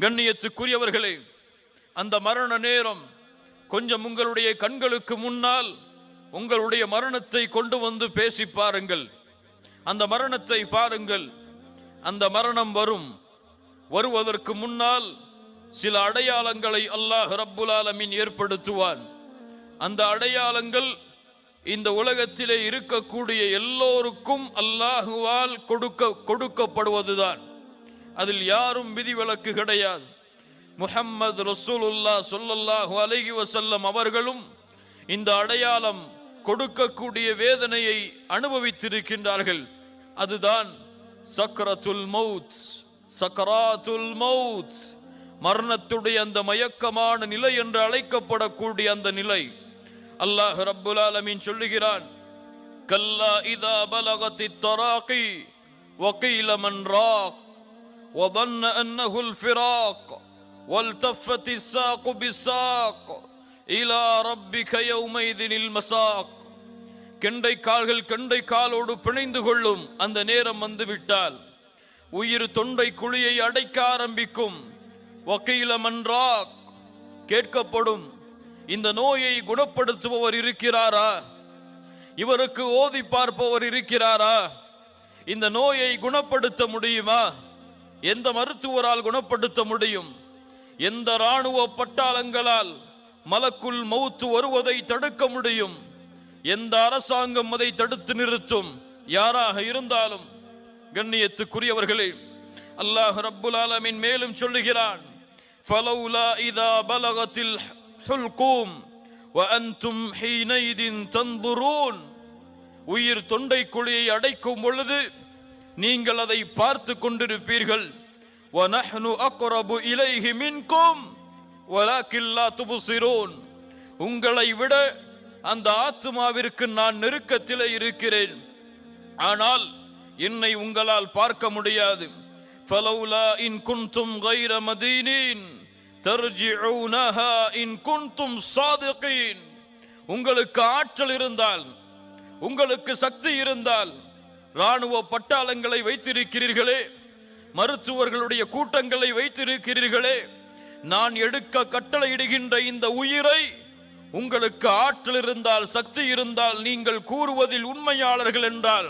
கண்ணியத்துக்குரியவர்களே அந்த மரண நேரம் கொஞ்சம் உங்களுடைய கண்களுக்கு முன்னால் உங்களுடைய மரணத்தை கொண்டு வந்து பேசி பாருங்கள். அந்த மரணத்தை பாருங்கள். அந்த மரணம் வரும். வருவதற்கு முன்னால் சில அடையாளங்களை அல்லாஹ் ரப்புல் ஆலமின் ஏற்படுத்துவான். அந்த அடையாளங்கள் இந்த உலகத்திலே இருக்கக்கூடிய எல்லோருக்கும் அல்லாஹுவால் கொடுக்க கொடுக்கப்படுவதுதான். அதில் யாரும் விதிவிலக்கு கிடையாது. முஹம்மது ரசூலுல்லா சொல்லல்லாஹு அலகி வசல்லம் அவர்களும் இந்த அடையாளம் கொடுக்கக்கூடிய வேதனையை அனுபவித்திருக்கின்றார்கள். அதுதான் சக்கரத்துல் மவுத் சக்கராத்துல் மவுத் மரணத்துடைய அந்த மயக்கமான நிலை என்று அழைக்கப்படக்கூடிய அந்த நிலை. அல்லாஹ் ரப்புல் ஆலமீன் சொல்லுகிறான் கல்லா இதா பலகத்தி தராகி வக்கீல மன் ராக். وظن أنه الفراق والتفت الساق بالساق إلى ربك يومئذ المساق கெண்டை கால்கள் கெண்டை காலோடு பிணைந்து கொள்ளும் அந்த நேரம் வந்து விட்டால் உயிர் தொண்டை குழியை அடைக்க ஆரம்பிக்கும் வக்கீல மன்றாக் கேட்கப்படும் இந்த நோயை குணப்படுத்துபவர் இருக்கிறாரா இவருக்கு ஓதி பார்ப்பவர் இருக்கிறாரா இந்த நோயை குணப்படுத்த முடியுமா எந்த மருத்துவரால் குணப்படுத்த முடியும்? எந்த ராணுவ பட்டாளங்களால் மலக்குள் மௌத்து வருவதை தடுக்க முடியும்? எந்த அரசாங்கம் அதை தடுத்து நிறுத்தும்? யாராக இருந்தாலும்? கண்ணியத்துக்குரியவர்களே அல்லாஹ் ரப்புல் ஆலமின் மேலும் சொல்லுகிறான் ஃபலௌலா இதா பலகத்தில் ஹுல்கூம் வஅன்தும் ஹீனைதின் தந்துரூன். உயிர் தொண்டை குழியை அடைக்கும் பொழுது நீங்கள் அதை பார்த்து கொண்டிருப்பீர்கள் وَنَحْنُ أَقْرَبُ إِلَيْهِ مِنْكُمْ وَلَكِنْ لَا تُبْصِرُونَ உங்களை விட அந்த ஆத்மாவிற்கு நான் நெருக்கத்திலே இருக்கிறேன் ஆனால் என்னை உங்களால் பார்க்க முடியாது فَلَوْلَا إِن كُنْتُمْ غَيْرَ مَدِينِينَ تَرْجِعُونَهَا إِن كُنْتُمْ صَادِقِينَ உங்களுக்கு ஆற்றல் இருந்தால் உங்களுக்கு சக்தி இருந்தால் ராணுவ பட்டாளங்களை வைத்திருக்கிறீர்களே மருத்துவர்களுடைய கூட்டங்களை வைத்திருக்கிறீர்களே நான் எடுக்க கட்டளையிடுகின்ற இந்த உயிரை உங்களுக்கு ஆற்றல் இருந்தால் சக்தி இருந்தால் நீங்கள் கூறுவதில் உண்மையாளர்கள் என்றால்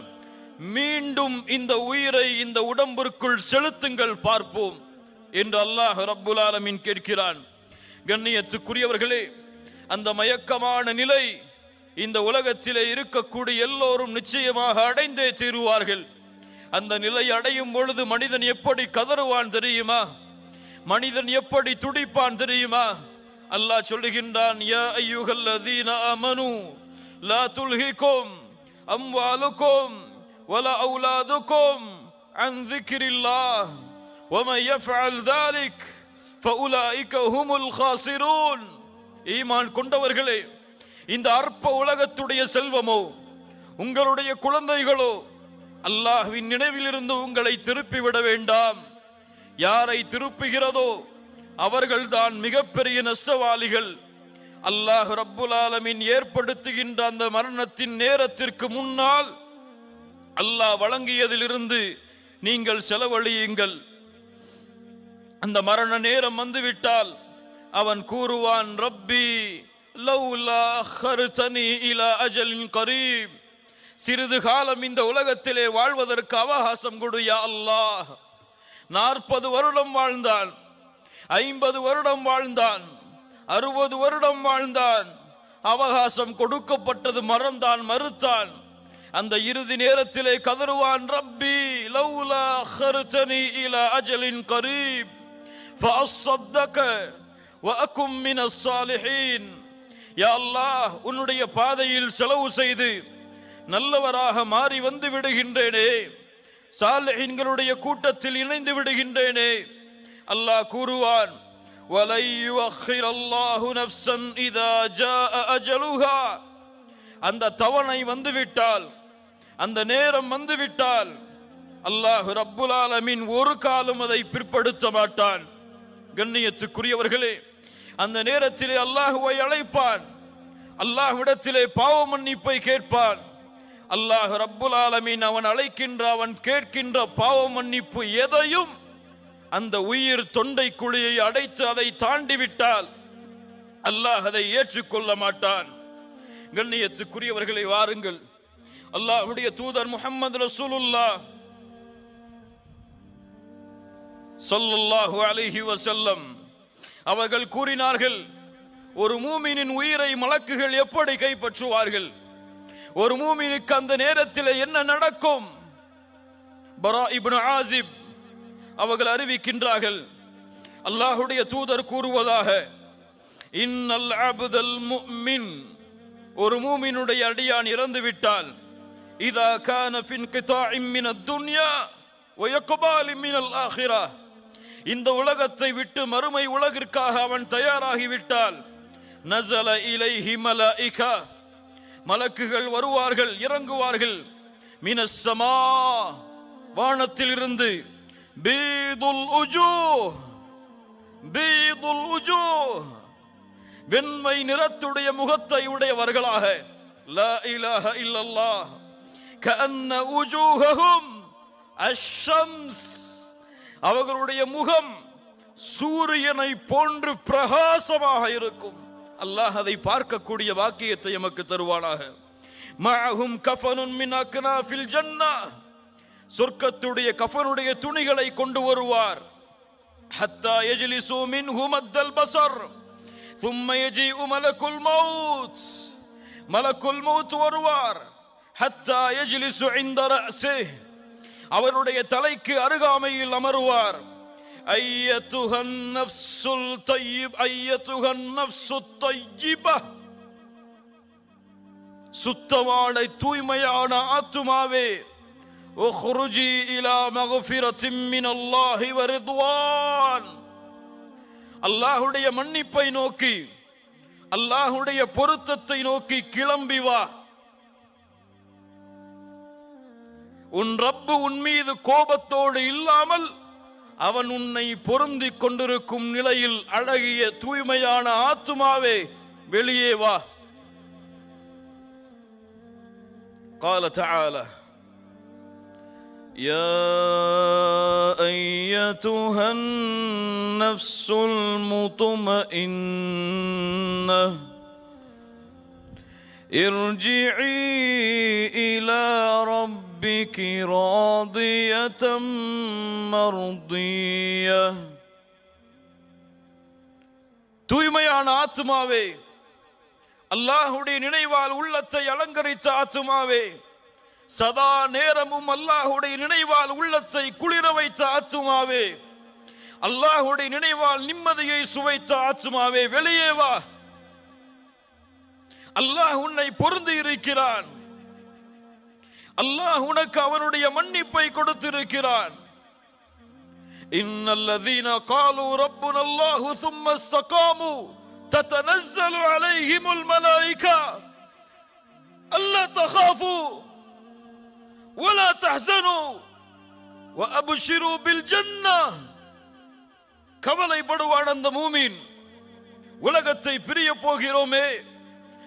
மீண்டும் இந்த உயிரை இந்த உடம்பிற்குள் செலுத்துங்கள் பார்ப்போம் என்று அல்லாஹ் ரப்புல் ஆலமின் கேட்கிறான். கண்ணியத்துக்குரியவர்களே அந்த மயக்கமான நிலை இந்த உலகத்திலே இருக்கக்கூடிய எல்லோரும் நிச்சயமாக அடைந்தே தீருவார்கள். அந்த நிலை அடையும் பொழுது மனிதன் எப்படி கதறுவான் தெரியுமா? மனிதன் எப்படி துடிப்பான் தெரியுமா? அல்லாஹ் சொல்லுகின்றான் யா ஐயுகல் அதீன அமனு லா துல்ஹிக்கும் அம்வாலுக்கும் வல அவுலாதுக்கும் அன் ذكرில்லா ومن يفعل ذلك فاولئك هم الخاسرون ஈமான் கொண்டவர்களே இந்த அற்ப உலகத்துடைய செல்வமோ உங்களுடைய குழந்தைகளோ அல்லாஹ்வின் நினைவிலிருந்து உங்களை திருப்பி விட வேண்டாம். யாரை திருப்புகிறதோ அவர்கள்தான் மிகப்பெரிய நஷ்டவாளிகள். அல்லாஹ் ரப்புல் ஆலமின் ஏற்படுத்துகின்ற அந்த மரணத்தின் நேரத்திற்கு முன்னால் அல்லாஹ் வழங்கியதிலிருந்து நீங்கள் செலவழியுங்கள். அந்த மரண நேரம் வந்துவிட்டால் அவன் கூறுவான் ரப்பி லவ்லா அஹ்ஹர்தனி இலா அஜலின் கரீப் சிறிது காலம் இந்த உலகத்திலே வாழ்வதற்கு அவகாசம் கொடு யா அல்லாஹ் நாற்பது வருடம் வாழ்ந்தான் ஐம்பது வருடம் வாழ்ந்தான் அறுபது வருடம் வாழ்ந்தான் அவகாசம் கொடுக்கப்பட்டது மறந்தான் மறுத்தான் அந்த இறுதி நேரத்திலே கதறுவான் ரப்பி லவ்லா அஹ்ஹர்தனி இலா அஜலின் கரீப் فأصدق وأكن من الصالحين யா அல்லாஹ் உன்னுடைய பாதையில் செலவு செய்து நல்லவராக மாறி வந்து விடுகின்றேனே. சாலைகளுடைய கூட்டத்தில் இணைந்து விடுகின்றேனே. அல்லாஹ் கூறுவான் அந்த தவணை வந்துவிட்டால் அந்த நேரம் வந்துவிட்டால் அல்லாஹு ரப்புல் ஆலமின் ஒரு காலம் அதை பிற்படுத்த மாட்டான். கண்ணியத்துக்குரியவர்களே அந்த நேரத்திலே அல்லாஹுவை அழைப்பான். அல்லாஹ்விடத்திலே பாவ மன்னிப்பை கேட்பான். அல்லாஹ் ரப்புல் ஆலமீன் அவன் அழைக்கின்ற அவன் கேட்கின்ற பாவ மன்னிப்பு எதையும் அந்த உயிர் தொண்டை குழியை அடைத்து அதை தாண்டி விட்டால் அல்லாஹ் அதை ஏற்றுக்கொள்ள மாட்டான். கண்ணியத்துக்குரியவர்களை வாருங்கள். அல்லாஹுடைய தூதர் முகமது ரசூலுல்லா ஸல்லல்லாஹு அலிஹி வசல்லம் அவர்கள் கூறினார்கள் ஒரு மூமினின் உயிரை மலக்குகள் எப்படி கைப்பற்றுவார்கள்? ஒரு மூமினுக்கு அந்த நேரத்தில் என்ன நடக்கும்? பரா இப்னு ஆசிப் அவர்கள் அறிவிக்கின்றார்கள் அல்லாஹுடைய தூதர் கூறுவதாக இன்னல் அபுதல் முமின். ஒரு மூமினுடைய அடியான் இறந்து விட்டால் இதா கான ஃபின் கிதாஇம் துன்யா வ யக்பாலி மினல் இந்த உலகத்தை விட்டு மறுமை உலகிற்காக அவன் தயாராகிவிட்டால் நசல இலை ஹிமல இகா மலக்குகள் வருவார்கள் இறங்குவார்கள். மினசமா வானத்தில் இருந்து பீதுல் உஜூ பீதுல் உஜூ. வெண்மை நிறத்துடைய முகத்தை உடையவர்களாக. லா இலாஹ இல்லல்லாஹ். கஅன்ன உஜூஹஹும் அஷ்ஷம்ஸ். அவர்களுடைய முகம் சூரியனை போன்று பிரகாசமாக இருக்கும் அல்லாஹ் அதை பார்க்கக்கூடிய வாக்கியத்தை எமக்கு தருவானாக மஅஹும் கஃபனுன் மின் அக்னாஃபில் ஜன்னா சொர்க்கத்துடைய கஃபனுடைய துணிகளை கொண்டு வருவார் حتى يجلسوا منه مد البصر ثم يجيء ملك الموت ملك الموت வருவார் حتى يجلس عند رأسه அவருடைய தலைக்கு அருகாமையில் அமருவார் ஐயத்துஹ நஃப்சுல் தய்யிப் ஐயத்துஹ நஃப்சு தய்யிபா சுத்தமான தூய்மையான ஆத்துமாவே اخرجي الى مغفرة من الله ورضوان அல்லாஹுடைய மன்னிப்பை நோக்கி அல்லாஹுடைய பொருத்தத்தை நோக்கி கிளம்பி வா உன் ரப்பு உன் மீது கோபத்தோடு இல்லாமல் அவன் உன்னை பொருந்திக் கொண்டிருக்கும் நிலையில் அழகிய தூய்மையான ஆத்துமாவே வெளியே வா قال تعالى يا ايتها النفس المطمئنه ارجعي الى ربك راضيه مرضيه தூய்மையான ஆத்மாவே அல்லாஹுடைய நினைவால் உள்ளத்தை அலங்கரித்த ஆத்துமாவே சதா நேரமும் அல்லாஹுடைய நினைவால் உள்ளத்தை குளிர வைத்த ஆத்துமாவே அல்லாஹுடைய நினைவால் நிம்மதியை சுவைத்த ஆத்துமாவே வெளியே வா அல்லாஹ் உன்னை பொருந்தி இருக்கிறான் அல்லாஹ் உனக்கு அவனுடைய மன்னிப்பை கொடுத்திருக்கிறான் إن الذين قالوا ربنا الله ثم استقاموا تتنزل عليهم الملائكة ألا تخافوا ولا تحزنوا وأبشروا بالجنة கவலைப்படுவான் அந்த மூமின் உலகத்தை பிரிய போகிறோமே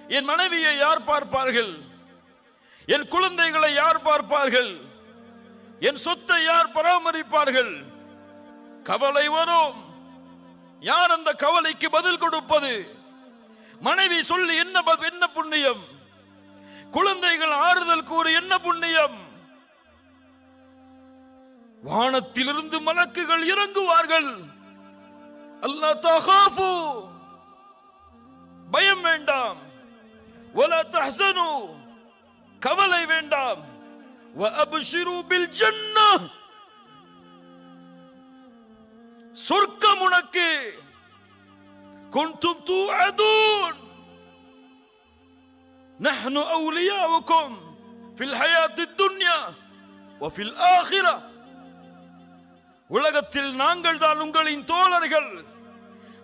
என் மனைவியை யார் பார்ப்பார்கள் என் குழந்தைகளை யார் பார்ப்பார்கள்? என் சொத்தை யார் பராமரிப்பார்கள்? கவலை வரும். யார் அந்த கவலைக்கு பதில் கொடுப்பது? மனைவி சொல்லி என்ன என்ன புண்ணியம்? குழந்தைகள் ஆறுதல் கூறு என்ன புண்ணியம்? வானத்திலிருந்து மலக்குகள் இறங்குவார்கள். அல்லா தகாஃபு பயம் வேண்டாம். ஒலா தஹ்சனு. கவலை வேண்டாம் وابشروا بالجنه சொர்க்கம் உனக்கு كنتم توعدون نحن اولياؤكم في الحياه الدنيا وفي الاخره உலகத்தில் நாங்கள் தான் உங்களின் தோழர்கள்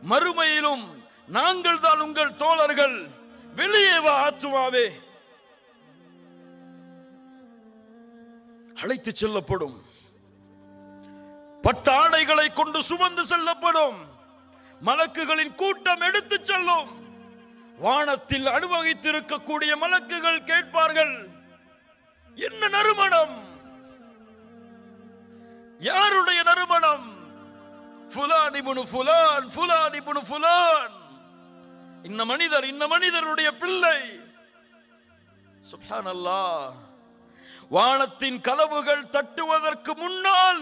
மறுமையிலும் நாங்கள் தான் உங்கள் தோழர்கள் வெளியே வா ஆத்துமாவே அழைத்து செல்லப்படும். பட்டாடைகளை கொண்டு சுமந்து செல்லப்படும். மலக்குகளின் கூட்டம் எடுத்துச் செல்லும். வானத்தில் அனுபவித்திருக்கக்கூடிய மலக்குகள் கேட்பார்கள் என்ன நறுமணம்? யாருடைய நறுமணம்? ஃபுலான் இப்னு ஃபுலான் ஃபுலான் இப்னு ஃபுலான். இந்த மனிதர் இந்த மனிதருடைய பிள்ளை. சுப்ஹானல்லாஹ். வானத்தின் கதவுகள் தட்டுவதற்கு முன்னால்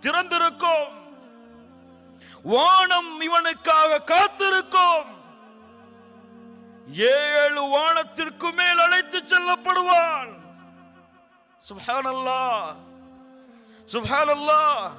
திறந்திருக்கும். வானம் இவனுக்காக காத்திருக்கும். ஏழு வானத்திற்கு மேல் அழைத்து செல்லப்படுவான் சுப்ஹானல்லாஹ் சுப்ஹானல்லாஹ்.